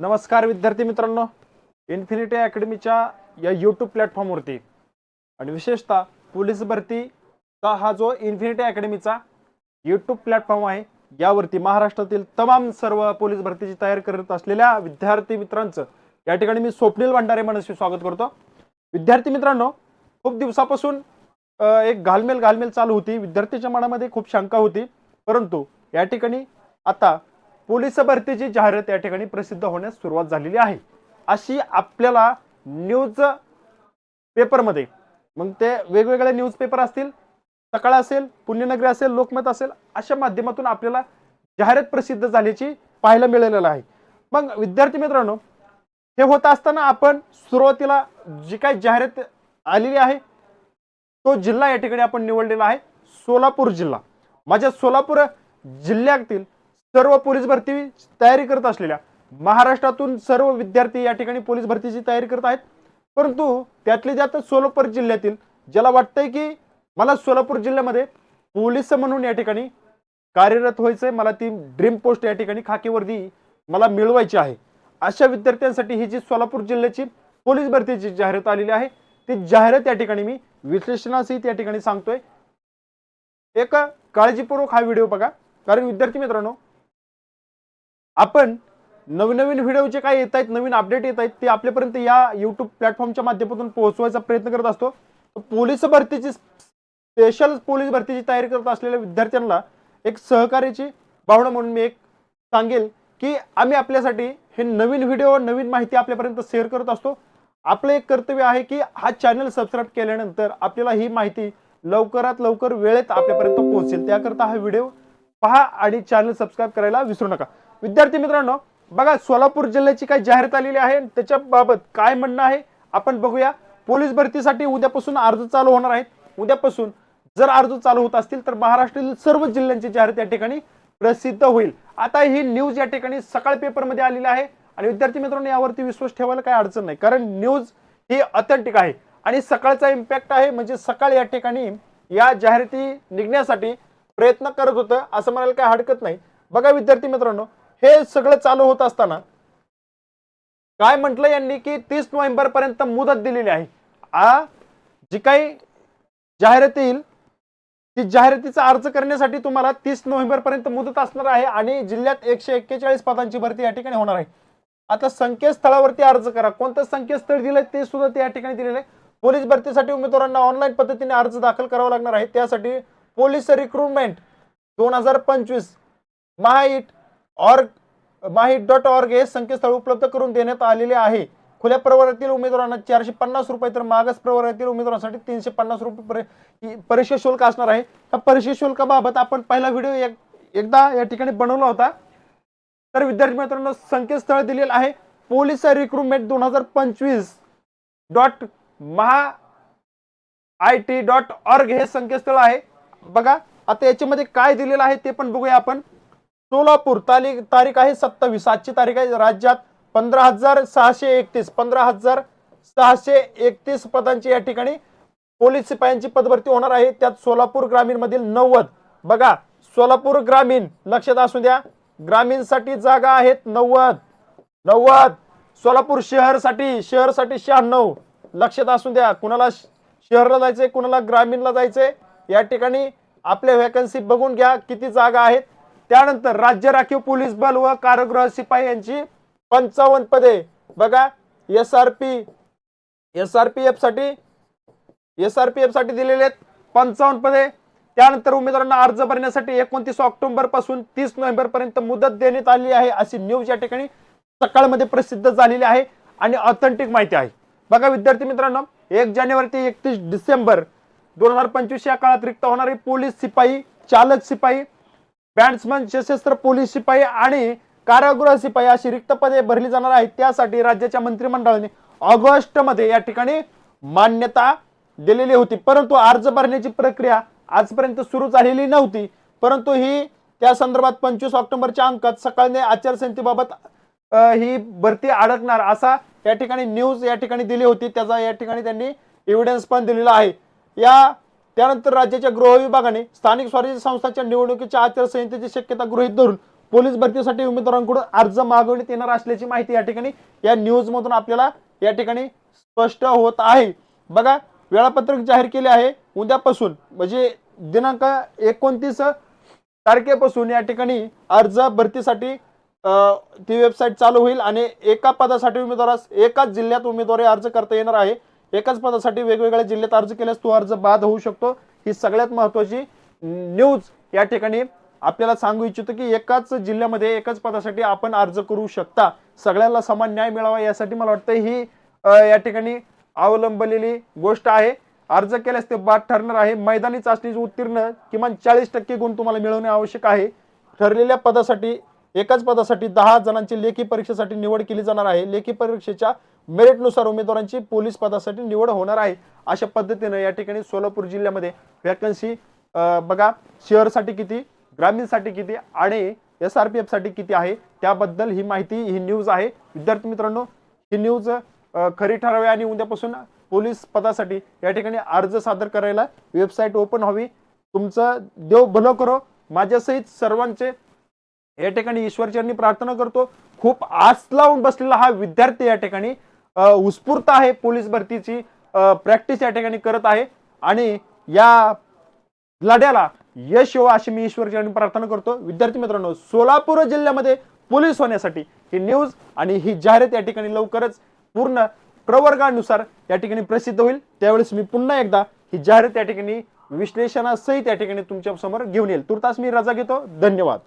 नमस्कार विद्यार्थी मित्रांनो. इन्फिनिटी अकॅडमीच्या या यूट्यूब प्लॅटफॉर्मवरती आणि विशेषतः पोलीस भरतीचा हा जो इन्फिनिटी अकॅडमीचा यूट्यूब प्लॅटफॉर्म आहे यावरती महाराष्ट्रातील तमाम सर्व पोलीस भरतीची तयारी करत असलेल्या विद्यार्थी मित्रांचं या ठिकाणी मी स्वप्नील भंडारे मनस्वी स्वागत करतो. विद्यार्थी मित्रांनो खूप दिवसापासून एक घालमेल घालमेल चालू होती. विद्यार्थ्याच्या मनामध्ये खूप शंका होती. परंतु या ठिकाणी आता पोलीस भरतीची जाहिरात या ठिकाणी प्रसिद्ध होण्यास सुरुवात झालेली आहे. अशी आपल्याला न्यूज पेपरमध्ये मग ते वेगवेगळे न्यूज पेपर असतील सकाळ असेल पुण्यनगरी असेल लोकमत असेल अशा माध्यमातून आपल्याला जाहिरात प्रसिद्ध झाल्याची पाहायला मिळालेलं आहे. मग विद्यार्थी मित्रांनो हे होत असताना आपण सुरुवातीला जी काही जाहिरात आलेली आहे तो जिल्हा या ठिकाणी आपण निवडलेला आहे सोलापूर जिल्हा. माझ्या सोलापूर जिल्ह्यातील सर्व पोलीस भरती तयारी करत असलेल्या महाराष्ट्रातून सर्व विद्यार्थी या ठिकाणी पोलीस भरतीची तयारी करत आहेत. परंतु त्यातले ज्यात सोलापूर जिल्ह्यातील ज्याला वाटतंय की मला सोलापूर जिल्ह्यामध्ये पोलीस म्हणून या ठिकाणी कार्यरत व्हायचंय मला ती ड्रीम पोस्ट या ठिकाणी खाकीवर्दी मला मिळवायची आहे. अशा विद्यार्थ्यांसाठी ही जी सोलापूर जिल्ह्याची पोलीस भरतीची जाहिरात आलेली आहे ती जाहिरात या ठिकाणी मी विश्लेषणासहित या ठिकाणी सांगतोय. एक काळजीपूर्वक हा व्हिडिओ बघा कारण विद्यार्थी मित्रांनो आपण नवनवीन व्हिडिओ जे काय येत आहेत नवीन अपडेट येत आहेत ते आपल्यापर्यंत या युट्यूब प्लॅटफॉर्मच्या माध्यमातून पोहोचवायचा प्रयत्न करत असतो. पोलीस भरतीची स्पेशल पोलीस भरतीची तयारी करत असलेल्या विद्यार्थ्यांना एक सहकार्याची भावना म्हणून मी एक सांगेल की आम्ही आपल्यासाठी हे नवीन व्हिडिओ नवीन माहिती आपल्यापर्यंत शेअर करत असतो. आपलं एक कर्तव्य आहे की हा चॅनल सबस्क्राईब केल्यानंतर आपल्याला ही माहिती लवकरात लवकर वेळेत आपल्यापर्यंत पोहोचेल. त्याकरता हा व्हिडिओ पहा आणि चॅनल सबस्क्राईब करायला विसरू नका. विद्यार्थी मित्रांनो बघा सोलापूर जिल्ह्याची काही जाहिरात आलेली आहे त्याच्याबाबत काय म्हणणं आहे आपण बघूया. पोलीस भरतीसाठी उद्यापासून अर्ज चालू होणार आहेत. उद्यापासून जर अर्ज चालू होत असतील तर महाराष्ट्रातील सर्व जिल्ह्यांची जाहिरात या ठिकाणी प्रसिद्ध होईल. आता ही न्यूज या ठिकाणी सकाळ पेपरमध्ये आलेली आहे आणि विद्यार्थी मित्रांनो यावरती विश्वास ठेवायला काही अडचण नाही. कारण न्यूज ही ऑथेंटिक आहे आणि सकाळचा इम्पॅक्ट आहे म्हणजे सकाळ या ठिकाणी या जाहिराती निघण्यासाठी प्रयत्न करत होतं असं म्हणायला काही हरकत नाही. बघा विद्यार्थी मित्रांनो हे सगळं चालू होत असताना काय म्हटलं यांनी की तीस नोव्हेंबर पर्यंत मुदत दिलेली आहे? आ जी काही जाहिरात येईल ती जाहिरातीचा अर्ज करण्यासाठी तुम्हाला तीस नोव्हेंबर पर्यंत मुदत असणार आहे आणि जिल्ह्यात एकशे एक्केचाळीस पदांची भरती या ठिकाणी होणार आहे. आता संकेतस्थळावरती अर्ज करा. कोणतं संकेतस्थळ दिलंय ते सुद्धा त्या ठिकाणी दिलेलं आहे. पोलीस भरतीसाठी उमेदवारांना ऑनलाईन पद्धतीने अर्ज दाखल करावा लागणार आहे. त्यासाठी पोलीस रिक्रुटमेंट दोन हजार पंचवीस महाईट ऑर्ग माहीत डॉट ऑर्ग हे संकेतस्थळ उपलब्ध करून देण्यात आलेले आहे. खुल्या प्रवर्गातील उमेदवारांना चारशे पन्नास रुपये तर मागास प्रवर्गातील उमेदवारांसाठी तीनशे पन्नास रुपये परीक्षा शुल्क असणार आहे. त्या परीक्षा शुल्काबाबत आपण पहिला व्हिडिओ एक एकदा या ठिकाणी बनवला होता. तर विद्यार्थी मित्रांनो संकेतस्थळ दिलेलं आहे. पोलीस रिक्रुटमेंट दोन हजार पंचवीस dot Maha I T dot org हे संकेतस्थळ आहे. बघा आता याच्यामध्ये काय दिलेलं आहे ते पण बघूया आपण. सोलापूर तारीख तारीख आहे सत्तावीस. आजची तारीख आहे राज्यात पंधरा हजार सहाशे एकतीस. पंधरा हजार सहाशे एकतीस पदांची या ठिकाणी पोलीस शिपायांची पदभरती होणार आहे. त्यात सोलापूर ग्रामीण मधील नव्वद. बघा सोलापूर ग्रामीण लक्षात असू द्या ग्रामीणसाठी जागा आहेत नव्वद. नव्वद. सोलापूर शहरसाठी शहरसाठी शहाण्णव. लक्षात असू द्या कुणाला श- शहरला जायचंय कुणाला ग्रामीणला जायचंय या ठिकाणी आपल्या व्हॅकन्सी बघून घ्या किती जागा आहेत. त्यानंतर राज्य राखीव पोलीस बल व कारागृह शिपाई यांची पंचावन्न पदे. बघा S R P S R P एफसाठी S R P एफसाठी दिलेले आहेत पंचावन्न पदे. त्यानंतर उमेदवारांना अर्ज भरण्यासाठी एकोणतीस ऑक्टोबरपासून तीस नोव्हेंबर पर्यंत मुदत देण्यात आली आहे अशी न्यूज या ठिकाणी सकाळमध्ये प्रसिद्ध झालेली आहे आणि ऑथेंटिक माहिती आहे. बघा विद्यार्थी मित्रांनो एक जानेवारी ते एकतीस डिसेंबर दोन हजार पंचवीस या काळात रिक्त होणारी पोलीस शिपाई चालक शिपाई बॅट्समन सशस्त्र पोलीस शिपाई आणि कारागृह शिपाई अशी रिक्त पदे भरली जाणार आहेत. त्यासाठी राज्याच्या मंत्रिमंडळाने ऑगस्टमध्ये या ठिकाणी मान्यता दिलेली होती. परंतु अर्ज भरण्याची प्रक्रिया आजपर्यंत सुरू झालेली नव्हती. परंतु ही त्या संदर्भात पंचवीस ऑक्टोबरच्या अंकात सकाळने आचारसंहितेबाबत ही भरती अडकणार असा या ठिकाणी न्यूज या ठिकाणी दिली होती. त्याचा या ठिकाणी त्यांनी एव्हिडन्स पण दिलेला आहे. या त्यानंतर राज्याच्या गृह विभागाने स्थानिक स्वराज्य संस्थांच्या निवडणुकीच्या आचारसंहितेची शक्यता गृहीत धरून पोलीस भरतीसाठी उमेदवारांकडून अर्ज मागवण्यात येणार असल्याची माहिती या ठिकाणी या न्यूज मधून आपल्याला या ठिकाणी स्पष्ट होत आहे. बघा वेळापत्रक जाहीर केले आहे. उद्यापासून म्हणजे दिनांक एकोणतीस तारखेपासून या ठिकाणी अर्ज भरतीसाठी ती वेबसाईट चालू होईल आणि एका पदासाठी उमेदवारास एकाच जिल्ह्यात उमेदवारी अर्ज करता येणार आहे. एकाच पदासाठी वेगवेगळ्या जिल्ह्यात अर्ज केल्यास तो अर्ज बाद होऊ शकतो. ही सगळ्यात महत्वाची न्यूज या ठिकाणी आपल्याला सांगू इच्छितो की एकाच जिल्ह्यामध्ये एकाच पदासाठी आपण अर्ज करू शकता. सगळ्यांना समान न्याय मिळावा यासाठी मला वाटतं ही या ठिकाणी अवलंबलेली गोष्ट आहे. अर्ज केल्यास ते बाद ठरणार आहे. मैदानी चाचणीचं उत्तीर्ण किमान चाळीस टक्के गुण तुम्हाला मिळवणे आवश्यक आहे. ठरलेल्या पदासाठी एकाच पदासाठी दहा जणांची लेखी परीक्षेसाठी निवड केली जाणार आहे. लेखी परीक्षेच्या मेरिटनुसार उमेदवारांची पोलीस पदासाठी निवड होणार आहे. अशा पद्धतीनं या ठिकाणी सोलापूर जिल्ह्यामध्ये वॅकन्सी बघा शहरसाठी किती ग्रामीणसाठी किती आणि एस आर पी एफसाठी किती आहे त्याबद्दल ही माहिती ही न्यूज आहे. विद्यार्थी मित्रांनो ही न्यूज खरी ठरावी आणि उद्यापासून पोलीस पदासाठी या ठिकाणी अर्ज सादर करायला वेबसाईट ओपन हवी तुमचं देव भलं करो. माझ्यासहित सर्वांचे या ठिकाणी ईश्वरचरणी प्रार्थना करतो. खूप आस लावून बसलेला हा विद्यार्थी या ठिकाणी उत्स्फूर्त आहे. पोलीस भरतीची प्रॅक्टिस या ठिकाणी करत आहे. आणि या लढ्याला यश येवो अशी मी ईश्वरचरणी प्रार्थना करतो. विद्यार्थी मित्रांनो सोलापूर जिल्ह्यामध्ये पोलीस होण्यासाठी ही न्यूज आणि ही जाहिरात या ठिकाणी लवकरच पूर्ण प्रवर्गानुसार या ठिकाणी प्रसिद्ध होईल. त्यावेळेस मी पुन्हा एकदा ही जाहिरात या ठिकाणी विश्लेषणासहित या ठिकाणी तुमच्यासमोर घेऊन येईल. तुर्तास मी रजा घेतो. धन्यवाद.